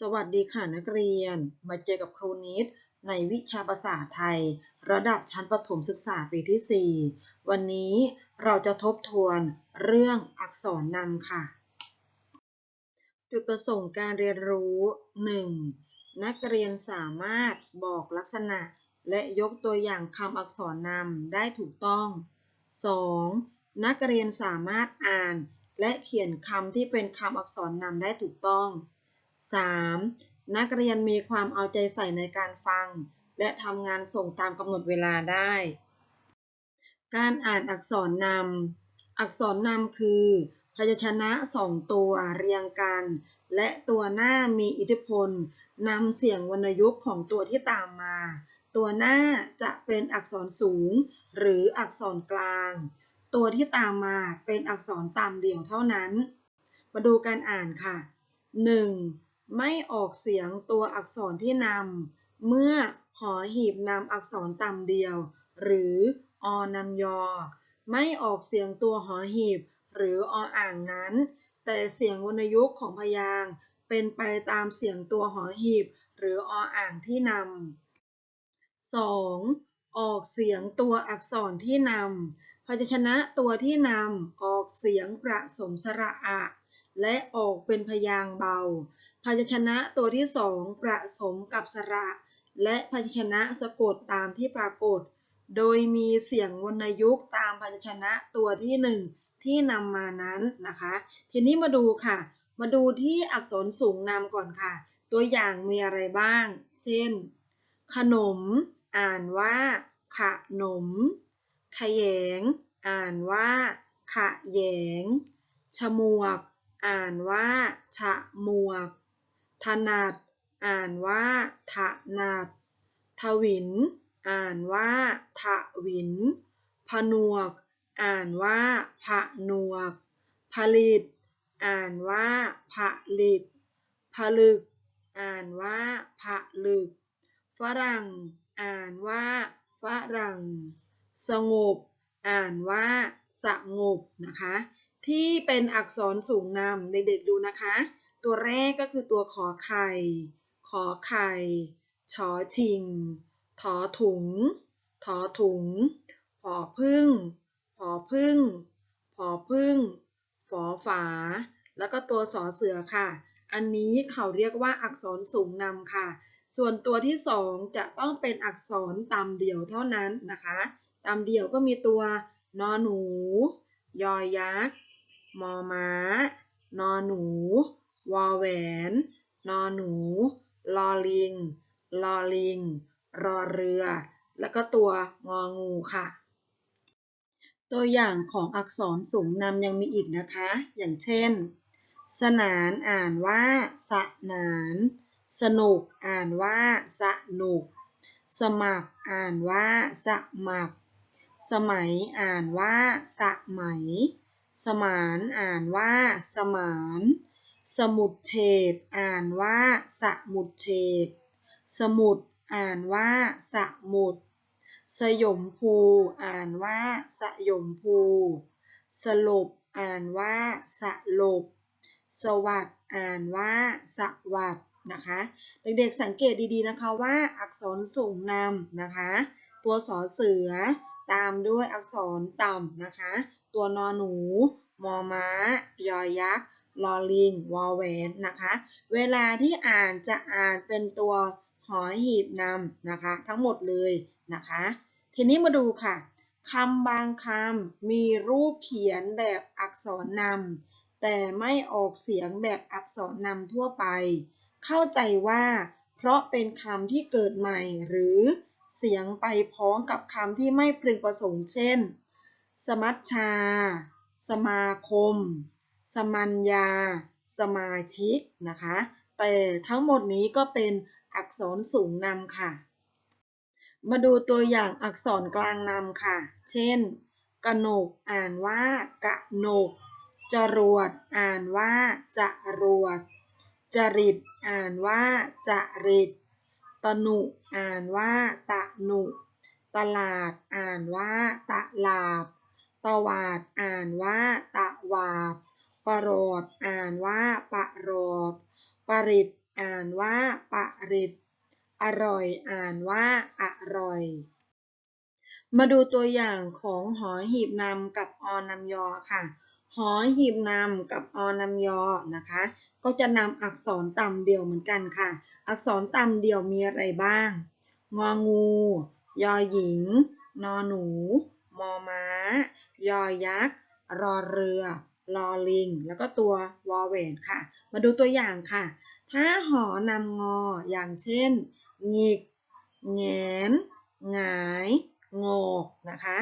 สวัสดีค่ะนักเรียน มาเจอกับครูนิดในวิชาภาษาไทย ระดับชั้นประถมศึกษาปีที่ 4 วันนี้เราจะทบทวนเรื่องอักษรนำค่ะ จุดประสงค์การเรียนรู้ 1. นักเรียนสามารถบอกลักษณะ และยกตัวอย่างคำอักษรนำได้ถูกต้อง 2. นักเรียนสามารถอ่านและเขียนคำที่เป็นคำอักษรนำได้ถูกต้อง 3. นักเรียนมีความเอาใจใส่ในการฟัง และทำงานส่งตามกำหนดเวลาได้ การอ่านอักษรนำ อักษรนำคือพยัญชนะสองตัวเรียงกัน และตัวหน้ามีอิทธิพลนำเสียงวรรณยุกต์ของตัวที่ตามมา ตัวหน้าจะเป็นอักษรสูง หรืออักษรกลาง ตัวที่ตามมาเป็นอักษรตามเดี่ยวเท่านั้น มาดูการอ่านค่ะ 1. ไม่ออกเสียงตัวอักษรที่นำ เมื่อหอหีบนำอักษรตามเดียว หรืออนำยอ ไม่ออกเสียงตัวหอหีบ หรือออ่างนั้น แต่เสียงวรรณยุกต์ของพยางเป็นไปตามเสียงตัวหอหีบ หรือออ่างที่นำ 2. ออกเสียงตัวอักษรที่นำพยัญชนะตัวที่นำออกเสียงประสมสระอะ และออกเป็นพยางเบา พยัญชนะตัวที่สองประสมกับสระ และพยัญชนะสะกดตามที่ปรากฏ โดยมีเสียงวรรณยุกต์ตามพยัญชนะตัวที่หนึ่งที่นำมานั้นนะคะ ทีนี้มาดูค่ะ มาดูที่อักษรสูงนำก่อนค่ะ ตัวอย่างมีอะไรบ้าง เช่น ขนม อ่านว่าขนมขยง อ่านว่าขะแยง ฉมวก อ่านว่าฉะมวก ถนัด อ่านว่าถนัด ทวิน อ่านว่าทวิน ผนวก อ่านว่าผนวก ผลิต อ่านว่าผลิต ผลึก อ่านว่าผลึก ฝรั่ง อ่านว่าฝรั่ง สงบ อ่านว่าสงบนะคะ ที่เป็นอักษรสูงนำเด็กๆดูนะคะ ตัวแรกก็คือตัวขอไข่ ขอไข่ ชอชิง ถอถุง ถอถุง ผอพึ่ง ผอพึ่ง ผอพึ่ง ฝอฝา แล้วก็ตัวสอเสือค่ะ อันนี้เขาเรียกว่าอักษรสูงนำค่ะ ส่วนตัวที่สองจะต้องเป็นอักษรตามเดี่ยวเท่านั้นนะคะ ตามเดี่ยวก็มีตัวนอหนู ยอยักษ์ มอม้านอหนู วอแหวน นอหนู ลอลิง ลอลิง รอเรือ แล้วก็ตัวงองูค่ะ ตัวอย่างของอักษรสูงนำยังมีอีกนะคะ อย่างเช่น สนานอ่านว่าสะนาน สนุกอ่านว่าสนุก สมัครอ่านว่าสมัคร สมัยอ่านว่าสมัย สมานอ่านว่าสมานสมุ สมุดเฉดอ่านว่าสมุดเฉดสมุดอ่านว่าสมุด สยมภู อ่านว่าสยมภู สลบ อ่านว่าสลบ สวัสดอ่านว่าสวัสดนะคะ เด็กๆสังเกตดีๆนะคะว่าอักษรสูงนำนะคะ ตัวสอเสือ ตามด้วยอักษรต่ำนะคะ ตัวนอหนู มอม้ายอยักษ์ ลอลิงวอแหวนนะคะ เวลาที่อ่านจะอ่านเป็นตัวหอหีบนำนะคะ ทั้งหมดเลยนะคะ ทีนี้มาดูค่ะคำบางคำมีรูปเขียนแบบอักษรนำแต่ไม่ออกเสียงแบบอักษรนำทั่วไป เข้าใจว่าเพราะเป็นคำที่เกิดใหม่หรือเสียงไปพ้องกับคำที่ไม่พึงประสงค์เช่น สมัชชา สมาคม สมัญญา สมาชิกนะคะ แต่ทั้งหมดนี้ก็เป็นอักษรสูงนำค่ะ มาดูตัวอย่างอักษรกลางนำค่ะ เช่นกนกอ่านว่ากะนก จรวดอ่านว่าจะรวด จริตอ่านว่าจะริตตนุอ่านว่า ตะนุ ตลาดอ่านว่า ตะลาด ตวาดอ่านว่า ตะวาด ปรอดอ่านว่าปะรอดปริตอ่านว่าปริดอร่อยอ่านว่าอร่อย มาดูตัวอย่างของหอหีบนำกับอนำยอค่ะ หอหีบนำกับอนำยอนะคะ ก็จะนำอักษรต่ำเดียวเหมือนกันค่ะ อักษรต่ำเดียวมีอะไรบ้าง งองู ยอหญิง นอหนู มอม้า ยอยักษ์ รอเรือ ลอลิง แล้วก็ตัววอแหวนค่ะ มาดูตัวอย่างค่ะ ถ้าหอนำงออย่างเช่นหงิกแงนหงายงอกนะคะ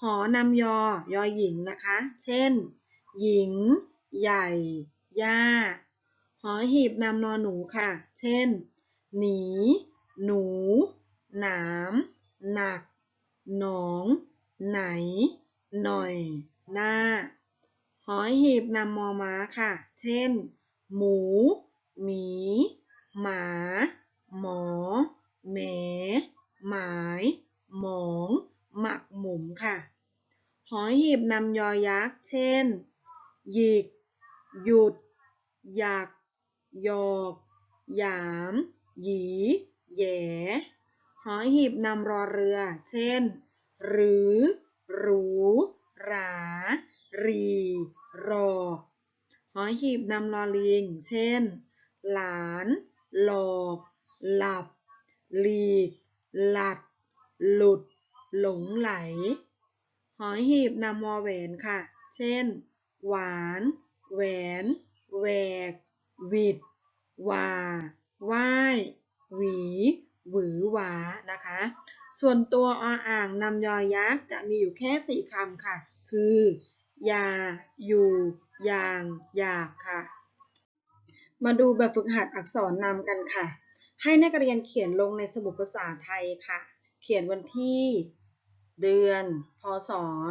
หอนำยอ ยอหญิงนะคะ เช่น หญิง ใหญ่ ย่า หอหีบนำนอหนูค่ะ เช่น หนี หนู หนาม หนัก หนอง ไหน หน่อย หน้า หอหีบนำมอม้าค่ะ เช่น หมู หมี หมา หมอ แหม หมาย หมอง หมักหมุมค่ะ หอยหีบนำยอยักษ์ เช่น หยิก หยุด หยัก หยอก หยาม หยีแหยหอยหีบนำรอเรือ เช่น หรือ หรู หรา รี รอ หอยหีบนำลอลิง เช่น หลาน หลอกหลับ หลีก หลัด หลุด หลงไหล หอยหีบนำวอแหวนค่ะ เช่น หวาน แหวน แหวกหวิดว่าว่ายหวี หวือหวา นะคะ ส่วนตัวออ่างนำยอยักษ์จะมีอยู่แค่สี่คำค่ะ คือ ยาอยู่ อย่าง อยากค่ะ มาดูแบบฝึกหัดอักษรนำกันค่ะ ให้นักเรียนเขียนลงในสมุดภาษาไทยค่ะ เขียนวันที่ เดือน พศ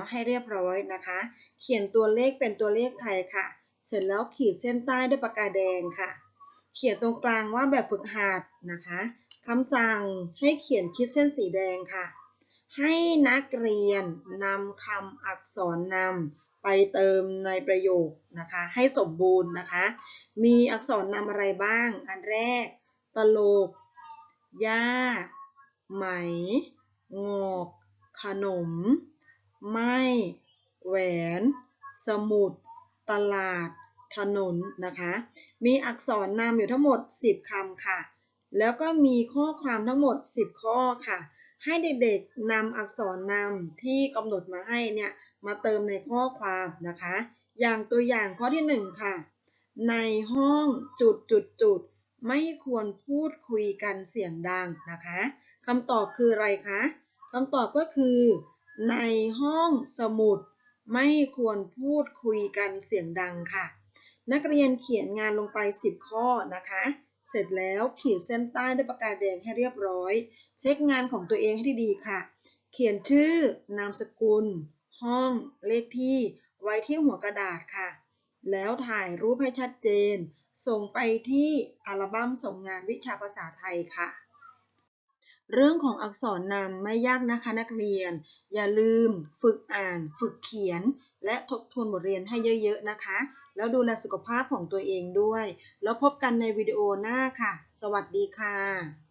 ให้เรียบร้อยนะคะ เขียนตัวเลขเป็นตัวเลขไทยค่ะ เสร็จแล้วขีดเส้นใต้ด้วยปากกาแดงค่ะ เขียนตรงกลางว่าแบบฝึกหัดนะคะคำสั่งให้เขียนชิดเส้นสีแดงค่ะ ให้นักเรียนนำคำอักษรนำ ไปเติมในประโยคนะคะให้สมบูรณ์นะคะ มีอักษรนำอะไรบ้าง อันแรก ตลกย่าไหม งอก ขนม ไม้แหวน สมุด ตลาด ถนนนะคะ มีอักษรนำอยู่ทั้งหมด 10คำค่ะ แล้วก็มีข้อความทั้งหมด 10 ข้อค่ะ ให้เด็กๆนำอักษรนำที่กำหนดมาให้เนี่ย มาเติมในข้อความนะคะ อย่างตัวอย่างข้อที่ 1 ค่ะ ในห้องจุดจุดจุดไม่ควรพูดคุยกันเสียงดังนะคะคำตอบคืออะไรคะคำตอบก็คือ ในห้องสมุด ไม่ควรพูดคุยกันเสียงดังค่ะ นักเรียนเขียนงานลงไป 10 ข้อนะคะ เสร็จแล้วขีดเส้นใต้ด้วยปากกาแดงให้เรียบร้อย เช็คงานของตัวเองให้ดีๆค่ะ เขียนชื่อนามสกุล ห้องเลขที่ไว้ที่หัวกระดาษค่ะ แล้วถ่ายรูปให้ชัดเจน ส่งไปที่อัลบั้มส่งงานวิชาภาษาไทยค่ะ เรื่องของอักษรนำไม่ยากนะคะนักเรียน อย่าลืมฝึกอ่าน ฝึกเขียน และทบทวนบทเรียนให้เยอะๆนะคะ แล้วดูแลสุขภาพของตัวเองด้วย แล้วพบกันในวิดีโอหน้าค่ะ สวัสดีค่ะ